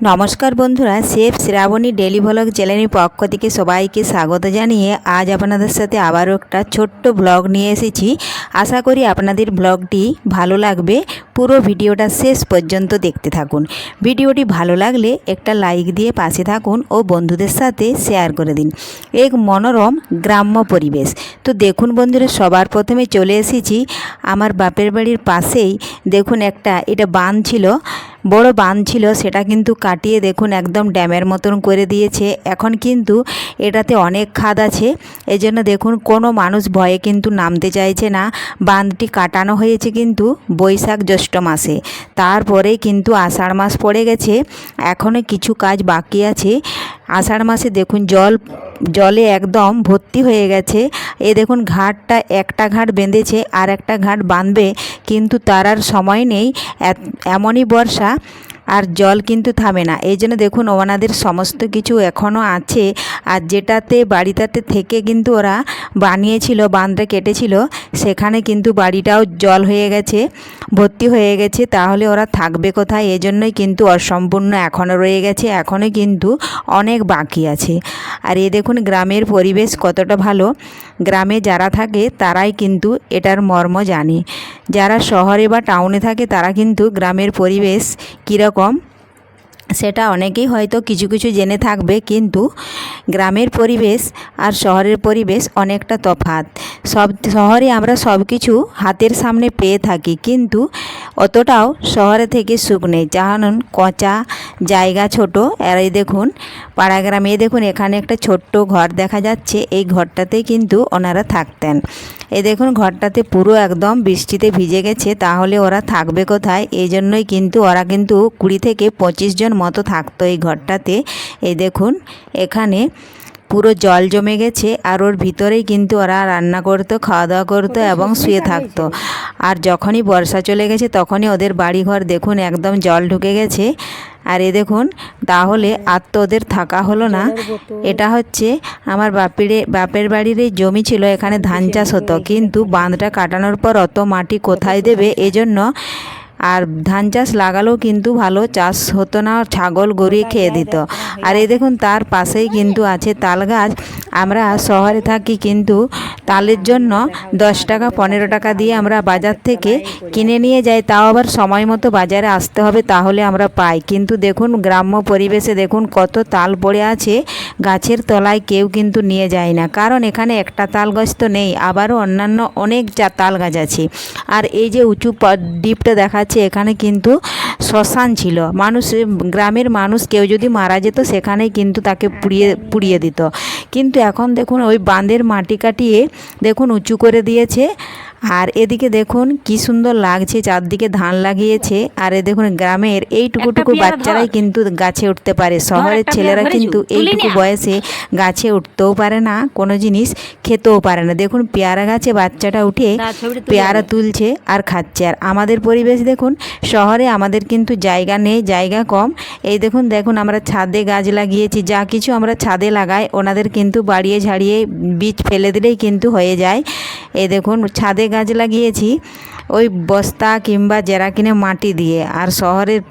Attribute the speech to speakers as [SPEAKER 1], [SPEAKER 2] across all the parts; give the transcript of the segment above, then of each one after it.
[SPEAKER 1] নমস্কার বন্ধুরা chef Shrabani daily vlog চ্যানেলের পক্ষ থেকে সবাইকে স্বাগত জানিয়ে আজ আপনাদের সাথে আবারও একটা ছোট্ট ব্লগ নিয়ে এসেছি। আশা করি আপনাদের ব্লগটি ভালো লাগবে। পুরো ভিডিওটা শেষ পর্যন্ত দেখতে থাকুন। ভিডিওটি ভালো লাগলে একটা লাইক দিয়ে পাশে থাকুন ও বন্ধুদের সাথে শেয়ার করে দিন। এক মনোরম গ্রাম্য পরিবেশ। তো দেখুন বন্ধুরা, সবার প্রথমে চলে এসেছি। আমার বাপের বাড়ির পাশেই দেখুন একটা, এটা বাঁধ ছিল। বড় বাঁধ ছিল, সেটা কিন্তু কাটিয়ে দেখুন একদম ড্যামের মতন করে দিয়েছে। এখন কিন্তু এটাতে অনেক খাদ আছে, এজন্য জন্য দেখুন কোনো মানুষ ভয়ে কিন্তু নামতে চাইছে না। বাঁধটি কাটানো হয়েছে কিন্তু বৈশাখ জ্যৈষ্ঠ মাসে, তারপরে কিন্তু আষাঢ় মাস পড়ে গেছে এখনও কিছু কাজ বাকি আছে। আষাঢ় মাসে দেখুন জল, জলে একদম ভর্তি হয়ে গেছে। এ দেখুন ঘাটটা একটা ঘাট বেঁধেছে আর একটা ঘাট বাঁধবে, কিন্তু তার আর সময় নেই। এমনই বর্ষা। আর জল কিন্তু থামে না। এই জন্য দেখুন, ওনাদের সমস্ত কিছু এখনও আছে। আর যেটাতে, বাড়িটাতে থেকে কিন্তু ওরা বানিয়েছিল, বাঁধটা কেটেছিল, সেখানে কিন্তু বাড়িটাও জল হয়ে গেছে, ভর্তি হয়ে গেছে। তাহলে ওরা থাকবে কোথায়? এজন্যই কিন্তু অসম্পূর্ণ এখনও রয়ে গেছে। এখনও কিন্তু অনেক বাকি আছে। আর এ দেখুন, গ্রামের পরিবেশ কতটা ভালো। গ্রামে যারা থাকে, তারাই কিন্তু এটার মর্ম জানে। যারা শহরে বা টাউনে থাকে, তারা কিন্তু গ্রামের পরিবেশ কীরকম? সেটা অনেকেই হয়তো কিছু কিছু জেনে থাকবে, কিন্তু গ্রামের পরিবেশ আর শহরের পরিবেশ অনেকটা তফাৎ। সব, শহরে আমরা সব কিছু হাতের সামনে পেয়ে থাকি, কিন্তু অতটাও শহরে থেকে সুখ নেই। যেমন কচা জায়গা ছোট, আর এই দেখুন পাড়া গ্রামে দেখুন এখানে একটা ছোট্ট ঘর দেখা যাচ্ছে। এই ঘরটাতে কিন্তু ওনারা থাকতেন। এই দেখুন ঘরটাতে পুরো একদম বৃষ্টিতে ভিজে গেছে, তাহলে ওরা থাকবে কোথায়? এই জন্যই কিন্তু ওরা কিন্তু কুড়ি থেকে পঁচিশ জন মতো থাকতো এই ঘরটাতে। এই দেখুন এখানে পুরো জল জমে গেছে আর ওর ভিতরেই কিন্তু ওরা রান্না করতো খাওয়া দাওয়া করতো এবং শুয়ে থাকতো। আর যখনই বর্ষা চলে গেছে তখনই ওদের বাড়িঘর দেখুন একদম জল ঢুকে গেছে। আর এ দেখুন তাহলে আর তো ওদের থাকা হলো না। এটা হচ্ছে আমার বাপের বাপের বাড়ির এই জমি ছিল এখানে ধান চাষ হতো। কিন্তু বাঁধটা কাটানোর পর অত মাটি কোথায় দেবে? এজন্য আর ধান চাষ লাগালেও কিন্তু ভালো, চাষ হতো না, ছাগল গড়িয়ে খেয়ে দিত। আর এই দেখুন, তার পাশেই কিন্তু আছে তাল গাছ। আমরা শহরে থাকি কিন্তু তালের জন্য দশ টাকা, পনেরো টাকা দিয়ে আমরা বাজার থেকে কিনে নিয়ে যাই। তাও আবার সময় মতো বাজারে আসতে হবে, তাহলে আমরা পাই। কিন্তু দেখুন, গ্রাম্য পরিবেশে দেখুন, কত তাল পড়ে আছে, গাছের তলায় কেউ কিন্তু নিয়ে যায় না। কারণ এখানে একটা তাল গাছ তো নেই, আবারও অন্যান্য অনেক যা তাল গাছ আছে। আর এই যে উঁচু দ্বীপটা দেখাচ্ছে, এখানে কিন্তু শ্মশান ছিল। মানুষ, গ্রামের মানুষ কেউ যদি মারা যেত, সেখানেই কিন্তু তাকে পুড়িয়ে পুড়িয়ে দিত। কিন্তু এখন দেখুন ওই বাঁধের মাটি কাটিয়ে দেখুন উঁচু করে দিয়েছে। আর এদিকে দেখুন কি সুন্দর লাগছে চারদিকে ধান লাগিয়েছে। আর এ দেখুন গ্রামের এইটুকুটুকু বাচ্চারাই কিন্তু গাছে উঠতে পারে। শহরের ছেলেরা কিন্তু এইটুকু বয়সে গাছে উঠতেও পারে না কোনো জিনিস খেতেও পারে না। দেখুন পেয়ারা গাছে বাচ্চাটা উঠে পেয়ারা তুলছে আর খাচ্ছে। আর আমাদের পরিবেশ দেখুন শহরে আমাদের কিন্তু জায়গা নেই জায়গা কম। এই দেখুন দেখুন আমরা ছাদে গাছ লাগিয়েছি যা কিছু আমরা ছাদে লাগাই ওনাদের কিন্তু বাড়িয়ে ঝাড়িয়ে বীজ ফেলে দিলেই কিন্তু হয়ে যায়। এই দেখুন ছাদে গাছ লাগিয়েছি, ওই বস্তা কিংবা জেরা কিনে মাটি দিয়ে। আর শহরের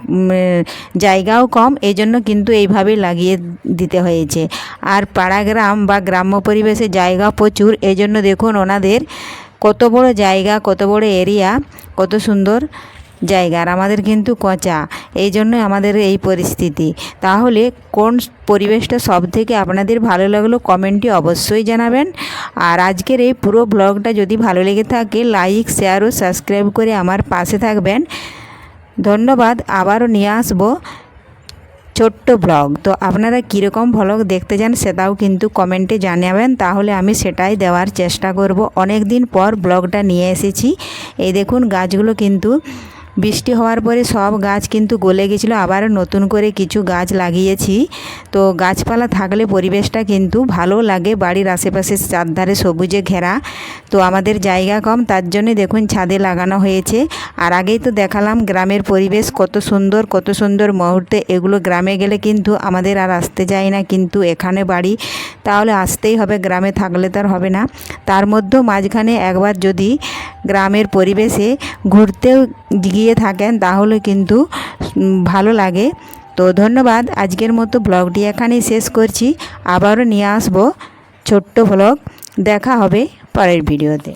[SPEAKER 1] জায়গাও কম এই জন্য কিন্তু এইভাবেই লাগিয়ে দিতে হয়েছে। আর পাড়াগ্রাম বা গ্রাম্য পরিবেশে জায়গা প্রচুর এই জন্য দেখুন ওনাদের কত বড় জায়গা, কত বড় এরিয়া, কত সুন্দর। জায়গা। আর আমাদের কিন্তু কচা। এই জন্য আমাদের এই পরিস্থিতি। তাহলে কোন পরিবেশটা সব থেকে আপনাদের ভালো লাগল কমেন্টে অবশ্যই জানাবেন। আর আজকের এই পুরো ব্লগটা যদি ভালো লেগে থাকে, লাইক, শেয়ার ও সাবস্ক্রাইব করে আমার পাশে থাকবেন। ধন্যবাদ। আবারও নিয়ে আসব ছোট্ট ব্লগ। তো আপনারা কীরকম ব্লগ দেখতে চান সেটাও কিন্তু কমেন্টে জানাবেন। তাহলে আমি সেটাই দেওয়ার চেষ্টা করব। অনেক দিন পর ব্লগটা নিয়ে এসেছি। এই দেখুন গাছগুলো কিন্তু বৃষ্টি হওয়ার পরে সব গাছ কিন্তু গলে গেছিল। আবার নতুন করে কিছু গাছ লাগিয়েছি। তো গাছপালা থাকলে পরিবেশটা কিন্তু ভালো লাগে। বাড়ির আশেপাশে চারধারে সবুজে ঘেরা। তো আমাদের জায়গা কম, তার জন্যে দেখুন ছাদে লাগানো হয়েছে। আর আগেই তো দেখালাম গ্রামের পরিবেশ কত সুন্দর কত সুন্দর মুহূর্তে। এগুলো গ্রামে গেলে কিন্তু আমাদের আর আসতে যায় না কিন্তু এখানে বাড়ি। তাহলে আসতেই হবে, গ্রামে থাকলে তার হবে না। তার মধ্যেও মাঝখানে একবার যদি গ্রামের পরিবেশে ঘুরতেও গিয়ে থাকেন, তাহলে কিন্তু ভালো লাগে। তো ধন্যবাদ, আজকের মতো ব্লগটি এখানেই শেষ করছি। আবারও নিয়ে আসব ছোট্ট ব্লগ, দেখা হবে পরের ভিডিওতে।